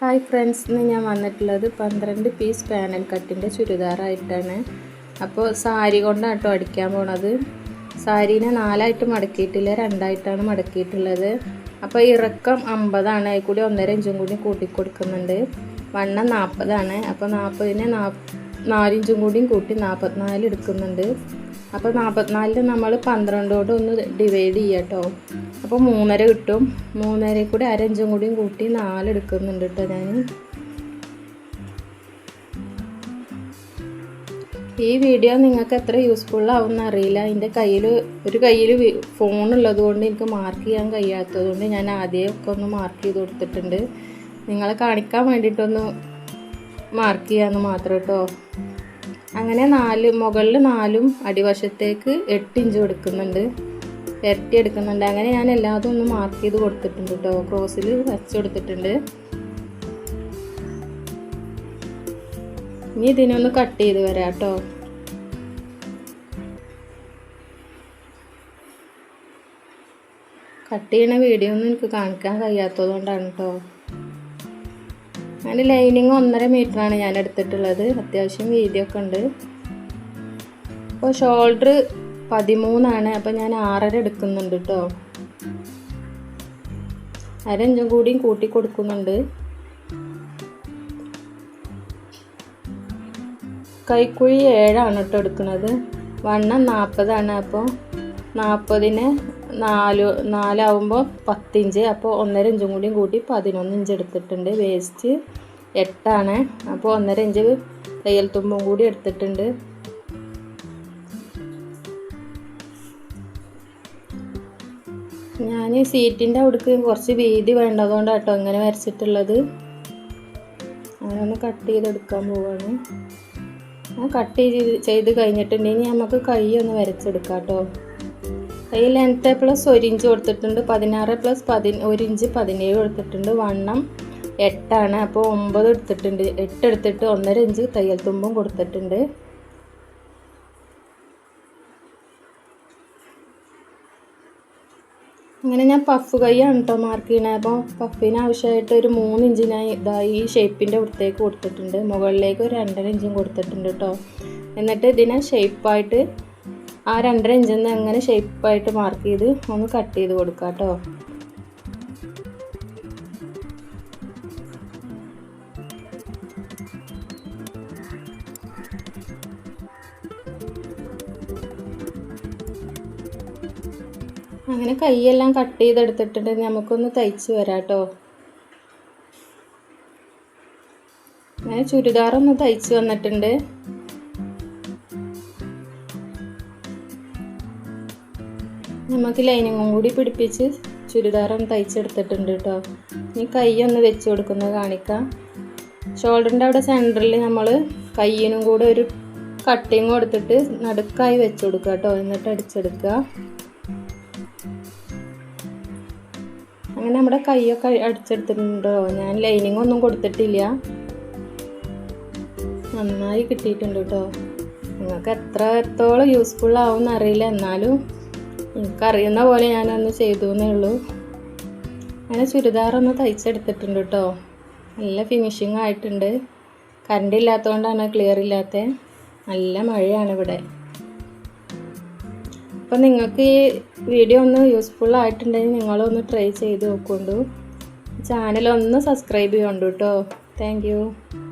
Hi friends ഇന്ന് ഞാൻ വന്നിട്ടുള്ളത് പന്ത്രണ്ട് പീസ് പാനൽ കട്ടിന്റെ ചുരിദാറായിട്ടാണ്. അപ്പോൾ സാരി കൊണ്ടാണ് കേട്ടോ അടിക്കാൻ പോണത്. സാരീനെ നാലായിട്ട് മടക്കിയിട്ടില്ല രണ്ടായിട്ടാണ് മടക്കിയിട്ടുള്ളത്. അപ്പോൾ ഇറക്കം അമ്പതാണ് അതിൽ കൂടി ഒന്നര ഇഞ്ചും കൂടി കൂട്ടിക്കൊടുക്കുന്നുണ്ട്. വണ്ണം നാൽപ്പതാണ് അപ്പോൾ നാൽപ്പതിനെ നാ നാലിഞ്ചും കൂടിയും കൂട്ടി നാൽപ്പത്തിനാല് എടുക്കുന്നുണ്ട്. അപ്പോൾ നാൽപ്പത്തിനാലിൽ നമ്മൾ പന്ത്രണ്ടോട് ഒന്ന് ഡിവൈഡ് ചെയ്യാം കേട്ടോ അപ്പോൾ മൂന്നര കിട്ടും. മൂന്നരയിൽ കൂടി അരഞ്ചും കൂടിയും കൂട്ടി നാലെടുക്കുന്നുണ്ട് കേട്ടോ ഞാൻ ഈ വീഡിയോ നിങ്ങൾക്ക് എത്ര യൂസ്ഫുൾ ആവുമെന്ന് അറിയില്ല. എന്റെ കയ്യിൽ ഒരു കയ്യിൽ ഫോണുള്ളത് കൊണ്ട് എനിക്ക് മാർക്ക് ചെയ്യാൻ കഴിയാത്തതുകൊണ്ട് ഞാൻ ആദ്യമൊക്കെ ഒന്ന് മാർക്ക് ചെയ്ത് കൊടുത്തിട്ടുണ്ട്. നിങ്ങളെ കാണിക്കാൻ വേണ്ടിയിട്ടൊന്ന് മാർക്ക് ചെയ്യാമെന്ന് മാത്രം കേട്ടോ അങ്ങനെ നാല് മുകളിൽ നാലും അടിവശത്തേക്ക് എട്ട് ഇഞ്ച് കൊടുക്കുന്നുണ്ട്. ഇരട്ടി എടുക്കുന്നുണ്ട്. അങ്ങനെ ഞാൻ എല്ലാതും ഒന്ന് മാർക്ക് ചെയ്ത് കൊടുത്തിട്ടുണ്ട് കേട്ടോ ക്രോസിൽ വരച്ച് കൊടുത്തിട്ടുണ്ട്. ഇനി ഇതിനൊന്ന് കട്ട് ചെയ്ത് വരാം കേട്ടോ കട്ട് ചെയ്യണ വീഡിയോ ഒന്നും എനിക്ക് കാണിക്കാൻ കഴിയാത്തത് കൊണ്ടാണ് കേട്ടോ ഞാൻ ലൈനിങ് ഒന്നര മീറ്ററാണ് ഞാൻ എടുത്തിട്ടുള്ളത്. അത്യാവശ്യം വീതിയൊക്കെ ഉണ്ട്. അപ്പോൾ ഷോൾഡർ പതിമൂന്നാണ്. അപ്പോൾ ഞാൻ ആറര എടുക്കുന്നുണ്ട് കേട്ടോ അരഞ്ചും കൂടിയും കൂട്ടി കൊടുക്കുന്നുണ്ട്. കൈക്കുഴി ഏഴാണ് കേട്ടോ എടുക്കുന്നത്. വണ്ണം നാൽപ്പതാണ് അപ്പോൾ നാൽപ്പതിന് നാല് നാലാവുമ്പോൾ പത്തിഞ്ച് അപ്പോൾ ഒന്നര ഇഞ്ചും കൂടിയും കൂട്ടി പതിനൊന്ന് ഇഞ്ച് എടുത്തിട്ടുണ്ട്. വേസ്റ്റ് എട്ടാണ്. അപ്പോൾ ഒന്നര ഇഞ്ച് തയ്യൽ തുമ്പും കൂടി എടുത്തിട്ടുണ്ട്. ഞാൻ സീറ്റിന്റെ അവിടേക്ക് കുറച്ച് വീതി വേണ്ടതുകൊണ്ട് കേട്ടോ ഇങ്ങനെ വരച്ചിട്ടുള്ളത്. അങ്ങനെ കട്ട് ചെയ്തെടുക്കാൻ പോവാണ്. ആ കട്ട് ചെയ്ത് ചെയ്ത് കഴിഞ്ഞിട്ടുണ്ടെങ്കിൽ നമുക്ക് കൈ ഒന്ന് വരച്ചെടുക്കാം കേട്ടോ കൈ ലെങ്ത്ത് പ്ലസ് ഒരു ഇഞ്ച് കൊടുത്തിട്ടുണ്ട്. പതിനാറ് പ്ലസ് പതി ഒരു ഇഞ്ച് പതിനേഴ് കൊടുത്തിട്ടുണ്ട്. വണ്ണം എട്ടാണ്. അപ്പോൾ ഒമ്പത് എടുത്തിട്ടുണ്ട്. എട്ട് എടുത്തിട്ട് ഒന്നര ഇഞ്ച് തയ്യൽ തുമ്പും കൊടുത്തിട്ടുണ്ട്. അങ്ങനെ ഞാൻ പഫ് കൈയാണ് കേട്ടോ മാർക്ക് ചെയ്യണത് അപ്പോൾ പഫിന് ആവശ്യമായിട്ട് ഒരു മൂന്ന് ഇഞ്ച് ഞാൻ ഇതാ ഈ ഷേപ്പിന്റെ അടുത്തേക്ക് കൊടുത്തിട്ടുണ്ട്. മുകളിലേക്ക് ഒരു രണ്ടര ഇഞ്ചും കൊടുത്തിട്ടുണ്ട് കേട്ടോ എന്നിട്ട് ഇതിനെ ഷേപ്പായിട്ട് ആ രണ്ടര ഇഞ്ചിൽ നിന്ന് എങ്ങനെ ഷേപ്പായിട്ട് മാർക്ക് ചെയ്ത് ഒന്ന് കട്ട് ചെയ്ത് കൊടുക്കാം കേട്ടോ അങ്ങനെ കൈയെല്ലാം കട്ട് ചെയ്തെടുത്തിട്ടുണ്ട്. നമുക്കൊന്ന് തയ്ച്ച് വരാം കേട്ടോ അങ്ങനെ ചുരിദാറൊന്ന് തയ്ച്ച് വന്നിട്ടുണ്ട്. നമുക്ക് ലൈനിങ്ങും കൂടി പിടിപ്പിച്ച് ചുരിദാറും തയ്ച്ചെടുത്തിട്ടുണ്ട് കേട്ടോ. ഇനി കൈ ഒന്ന് വെച്ച് കൊടുക്കുന്നത് കാണിക്കാം. ഷോൾഡറിന്റെ അവിടെ സെന്ററിൽ നമ്മൾ കയ്യിനും കൂടെ ഒരു കട്ടിങ് കൊടുത്തിട്ട് നടുക്കായി വെച്ച് കൊടുക്കുക കേട്ടോ. എന്നിട്ട് അടിച്ചെടുക്കുക. അങ്ങനെ നമ്മുടെ കൈയൊക്കെ അടിച്ചെടുത്തിട്ടുണ്ടോ ഞാൻ ലൈനിങ് ഒന്നും കൊടുത്തിട്ടില്ല. നന്നായി കിട്ടിയിട്ടുണ്ട് കേട്ടോ. നിങ്ങൾക്ക് എത്ര എത്രത്തോളം യൂസ്ഫുൾ ആവും എന്നറിയില്ല എന്നാലും എനിക്കറിയുന്ന പോലെ ഞാനൊന്ന് ചെയ്തു എന്നേ ഉള്ളൂ. അങ്ങനെ ചുരിദാറൊന്ന് തയ്ച്ചെടുത്തിട്ടുണ്ട് കേട്ടോ നല്ല ഫിനിഷിങ് ആയിട്ടുണ്ട്. കറണ്ട് ഇല്ലാത്തതുകൊണ്ടാണ് ക്ലിയർ ഇല്ലാത്ത. നല്ല മഴയാണ് ഇവിടെ. അപ്പം നിങ്ങൾക്ക് ഈ വീഡിയോ ഒന്ന് യൂസ്ഫുൾ ആയിട്ടുണ്ടെങ്കിൽ നിങ്ങളൊന്ന് ട്രൈ ചെയ്ത് നോക്കൊണ്ടു ചാനൽ ഒന്ന് സബ്സ്ക്രൈബ് ചെയ്യണ്ടു കേട്ടോ താങ്ക്